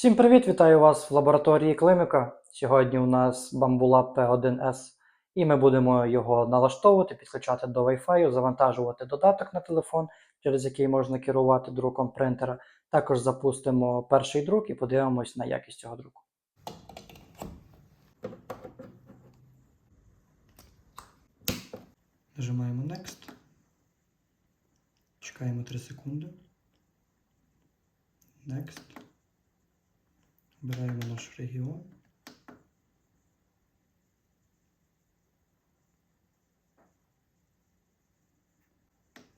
Всім привіт! Вітаю вас в лабораторії Климика. Сьогодні у нас Bambulab P1S, і ми будемо його налаштовувати, підключати до Wi-Fi, завантажувати додаток на телефон, через який можна керувати друком принтера. Також запустимо перший друк і подивимось на якість цього друку. Нажимаємо Next. Чекаємо 3 секунди. Next. Обираємо наш регіон.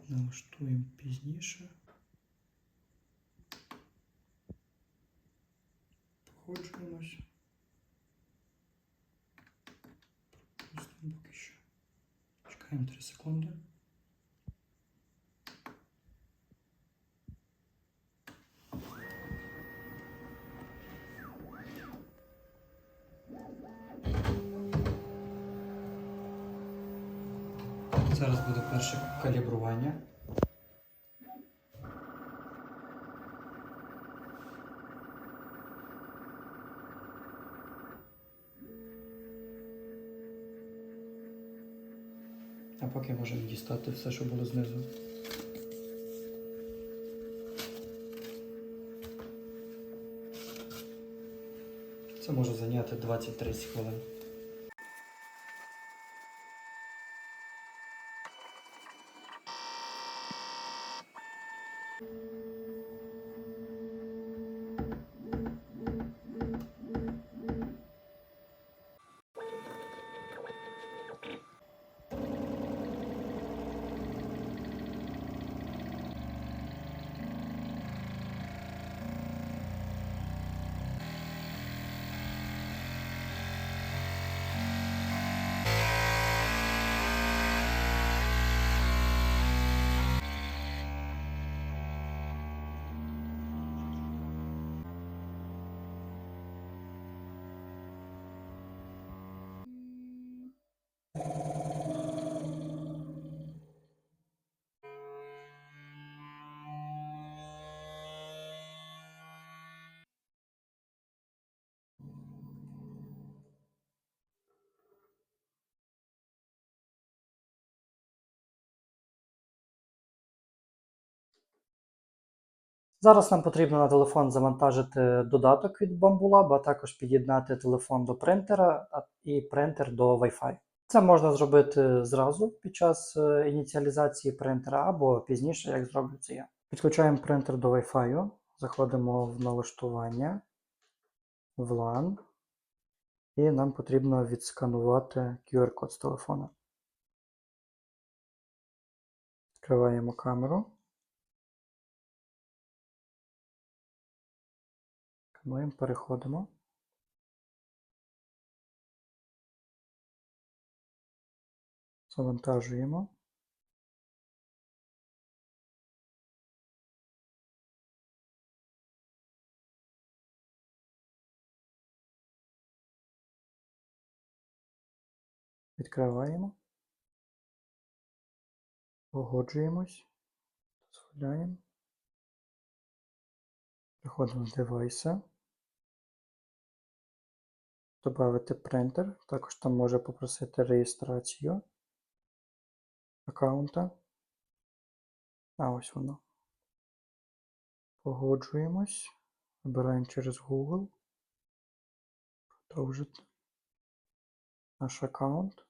Налаштуємо пізніше. Погоджуємось. Пропустимо поки що. Чекаємо 3 секунди. Зараз буде перше калібрування. А поки можемо дістати все, що було знизу. Це може зайняти 20-30 хвилин. Зараз нам потрібно на телефон завантажити додаток від Bambulab, а також під'єднати телефон до принтера і принтер до Wi-Fi. Це можна зробити зразу під час е, ініціалізації принтера або пізніше, як зроблю це я. Підключаємо принтер до Wi-Fi, заходимо в налаштування, в LAN, і нам потрібно відсканувати QR-код з телефона. Відкриваємо камеру. Скануємо, переходимо. Завантажуємо. Відкриваємо. Погоджуємось. Дозволяємо. Переходимо в девайси. Добавити принтер. Також там може попросити реєстрацію аккаунта. А ось воно. Погоджуємось. Вибираємо через Google. Продовжити наш аккаунт.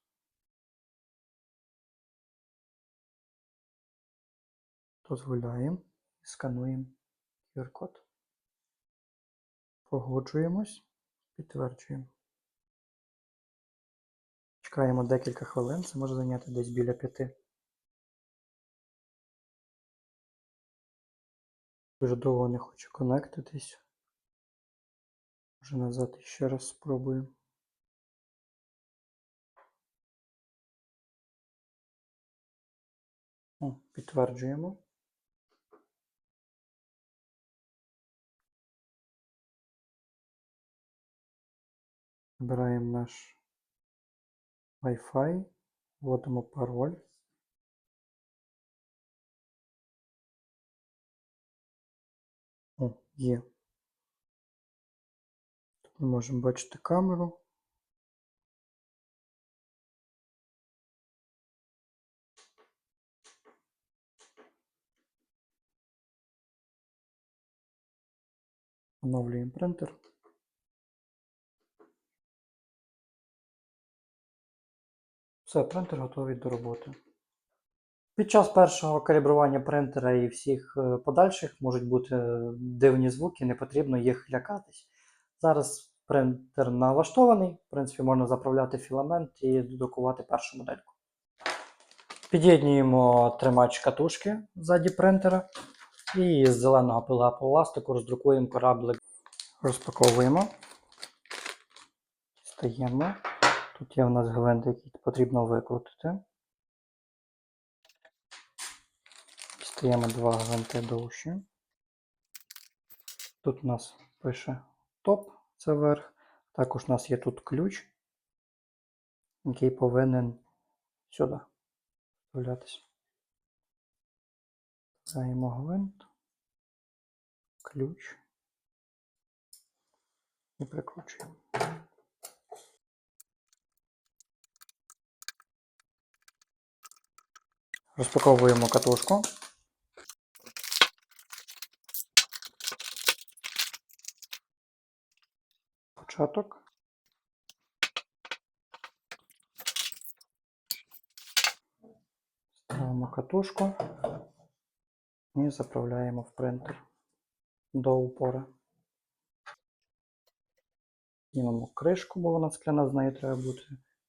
Дозволяємо скануємо QR-код. Погоджуємось, підтверджуємо. Чекаємо декілька хвилин, це може зайняти десь біля п'яти. Дуже довго не хочу конектитись. Може назад ще раз спробуємо. О, підтверджуємо. Вибираємо наш Wi-Fi, вводимо пароль. О, є. Тут Ми можемо бачити камеру. Оновлюємо принтер. Все, принтер готовий до роботи. Під час першого калібрування принтера і всіх е, подальших можуть бути дивні звуки, не потрібно їх лякатись. Зараз принтер налаштований, в принципі, можна заправляти філамент і додукувати першу модельку. Під'єднуємо тримач катушки ззаді принтера і з зеленого пила пластику роздрукуємо кораблик. Розпаковуємо. Стаємо. Тут є в нас гвинт, який потрібно викрутити. Дістаємо два гвинти довші. Тут у нас пише топ, це верх. Також у нас є тут ключ, який повинен сюди вставлятися. Даємо гвинт, ключ і прикручуємо. Розпаковуємо катушку. Початок. Ставимо катушку і заправляємо в принтер до упора. Знімемо кришку, бо вона скляна, з нею треба бути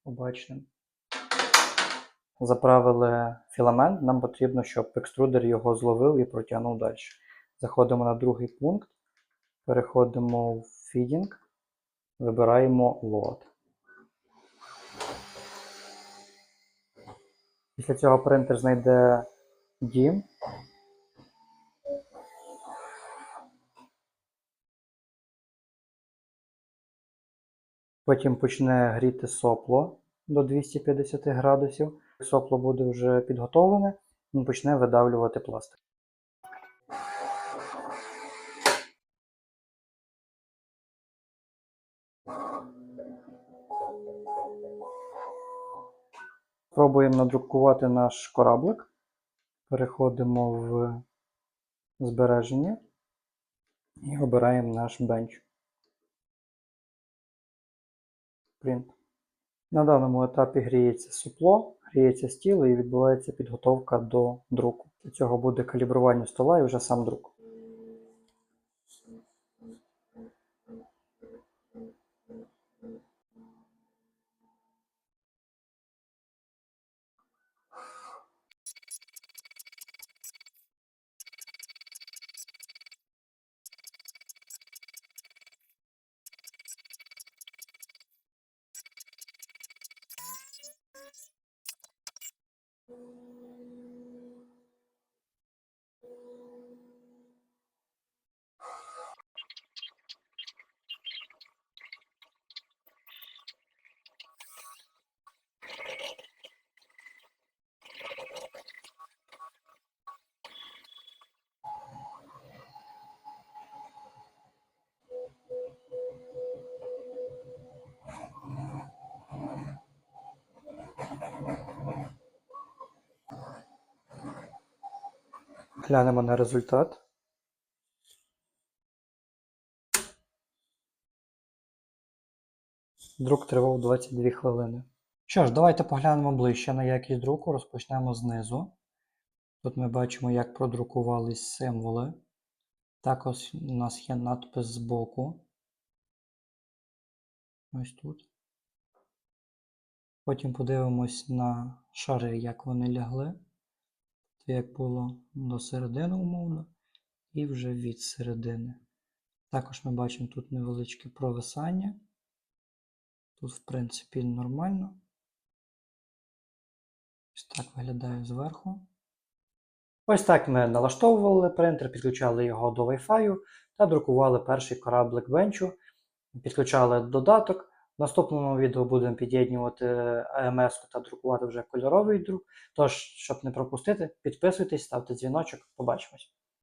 обачним. Заправили філамент, нам потрібно, щоб екструдер його зловив і протягнув далі. Заходимо на другий пункт, переходимо в фідінг, вибираємо лот. Після цього принтер знайде дім. Потім почне гріти сопло до 250 градусів. Сопло буде вже підготовлене, він почне видавлювати пластик. Пробуємо надрукувати наш кораблик. Переходимо в збереження і обираємо наш бенч. Print. На даному етапі гріється супло, гріється стіл і відбувається підготовка до друку. Для цього буде калібрування стола і вже сам друк. Глянемо на результат. Друк тривав 22 хвилини. Що ж, давайте поглянемо ближче на якість друку. Розпочнемо знизу. Тут ми бачимо, як продрукувались символи. Також у нас є надпис збоку. Ось тут. Потім подивимось на шари, як вони лягли. Це як було до середини умовно, і вже від середини. Також ми бачимо тут невеличке провисання. Тут, в принципі, нормально. Ось так виглядає зверху. Ось так ми налаштовували принтер, підключали його до Wi-Fi та друкували перший кораблик бенчу, підключали додаток. В наступному відео будемо під'єднувати АМС та друкувати вже кольоровий друк. Тож, щоб не пропустити, підписуйтесь, ставте дзвіночок. Побачимось!